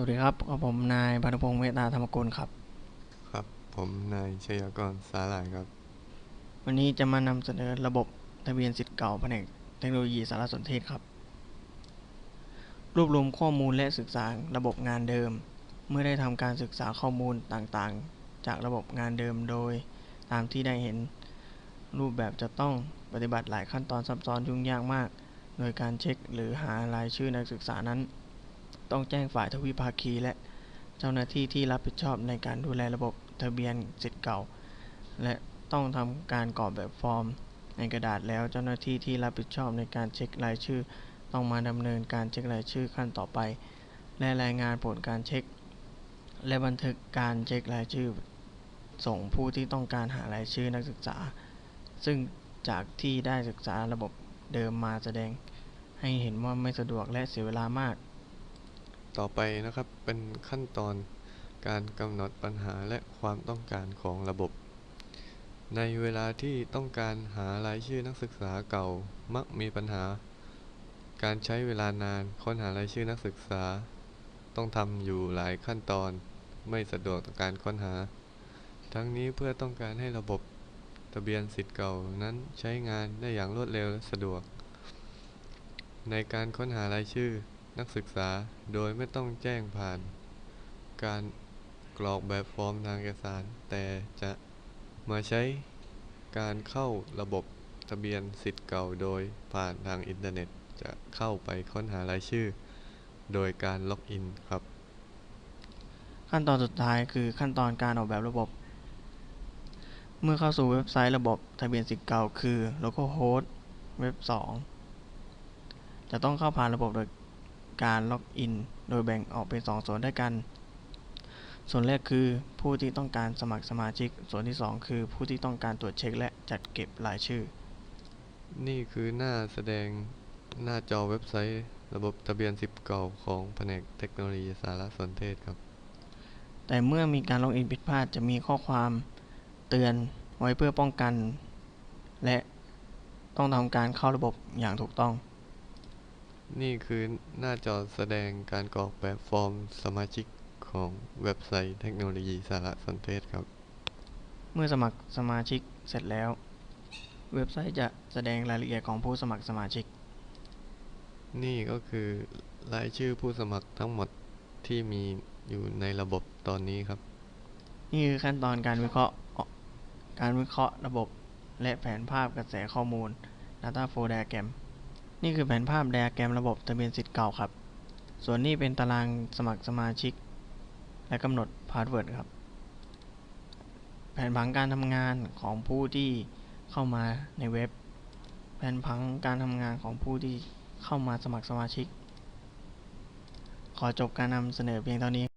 วัสดีครับกับผมนายพันธพงศ์เมตตาธรรมกุลครับ ครับ ผมนายชยากรสาหร่ายครับ วันนี้จะมานำเสนอระบบทะเบียนสิทธิ์เก่าแผนกเทคโนโลยีสารสนเทศครับ รวบรวมข้อมูลและศึกษาระบบงานเดิม เมื่อได้ทำการศึกษาข้อมูลต่างๆ จากระบบงานเดิมโดย ตามที่ได้เห็น รูปแบบจะต้องปฏิบัติหลายขั้นตอนซับซ้อนยุ่งยากมาก โดยการเช็คหรือหารายชื่อนักศึกษานั้น ต้องแจ้งฝ่ายทวิภาคีและเจ้าหน้าที่ที่รับผิดชอบในการดูแลระบบทะเบียนสิทธิ์เก่า และต้องทำการกรอกแบบฟอร์ม ในกระดาษแล้วเจ้าหน้าที่ที่รับผิดชอบในการเช็ครายชื่อ ต้องมาดำเนินการเช็ครายชื่อขั้นต่อไป และรายงานผลการเช็ค และบันทึกการเช็ครายชื่อ ส่งผู้ที่ต้องการหารายชื่อนักศึกษา ซึ่งจากที่ได้ศึกษาระบบเดิมมาแสดง ให้เห็นว่าไม่สะดวกและเสียเวลามาก ต่อไปนะครับเป็นขั้นตอนการกำหนดปัญหาและความต้องการของระบบ ในเวลาที่ต้องการหารายชื่อนักศึกษาเก่ามักมีปัญหา การใช้เวลานานค้นหารายชื่อนักศึกษา ต้องทำอยู่หลายขั้นตอน ไม่สะดวกต่อการค้นหา ทั้งนี้เพื่อต้องการให้ระบบทะเบียนสิทธิ์เก่านั้นใช้งานได้อย่างรวดเร็วและสะดวก ในการค้นหารายชื่อ นักศึกษาโดยไม่ต้องแจ้งผ่านการกรอกแบบฟอร์มทางเอกสาร แต่จะมาใช้การเข้าระบบทะเบียนสิทธิ์เก่าโดยผ่านทางอินเทอร์เน็ตจะเข้าไปค้นหารายชื่อ โดยการล็อกอินครับ ขั้นตอนสุดท้ายคือขั้นตอนการออกแบบระบบ เมื่อเข้าสู่เว็บไซต์ระบบทะเบียนสิทธิ์เก่าคือ localhost เว็บ 2 จะต้องเข้าผ่านระบบโดย การล็อกอิน โดยแบ่งออกเป็น 2 ส่วนด้วยกัน ส่วนแรกคือผู้ที่ต้องการสมัครสมาชิก ส่วนที่ 2 คือผู้ที่ต้องการตรวจเช็คและจัดเก็บรายชื่อ นี่คือหน้าแสดงหน้าจอเว็บไซต์ ระบบทะเบียนสิทธิ์เก่าของแผนกเทคโนโลยีสารสนเทศครับ แต่เมื่อมีการล็อกอินผิดพลาดจะมีข้อความเตือนไว้เพื่อป้องกัน และต้องทำการเข้าระบบอย่างถูกต้อง นี่คือหน้าจอแสดงการกรอกแบบฟอร์มสมาชิกของเว็บไซต์เทคโนโลยีสารสนเทศครับ เมื่อสมัครสมาชิกเสร็จแล้ว เว็บไซต์จะแสดงรายละเอียดของผู้สมัครสมาชิก นี่ก็คือรายชื่อผู้สมัครทั้งหมดที่มีอยู่ในระบบตอนนี้ครับ นี่คือขั้นตอนการวิเคราะห์การวิเคราะห์ระบบ และแผนภาพกระแสข้อมูล Data Flow Diagram นี่คือแผนภาพ Diagram ระบบทะเบียนสิทธิ์เก่าครับ ส่วนนี้เป็นตารางสมัครสมาชิก และกำหนดพาสเวิร์ดครับ แผนผังการทำงานของผู้ที่เข้ามาในเว็บ แผนผังการทำงานของผู้ที่เข้ามาสมัครสมาชิก ขอจบการนำเสนอเพียงเท่านี้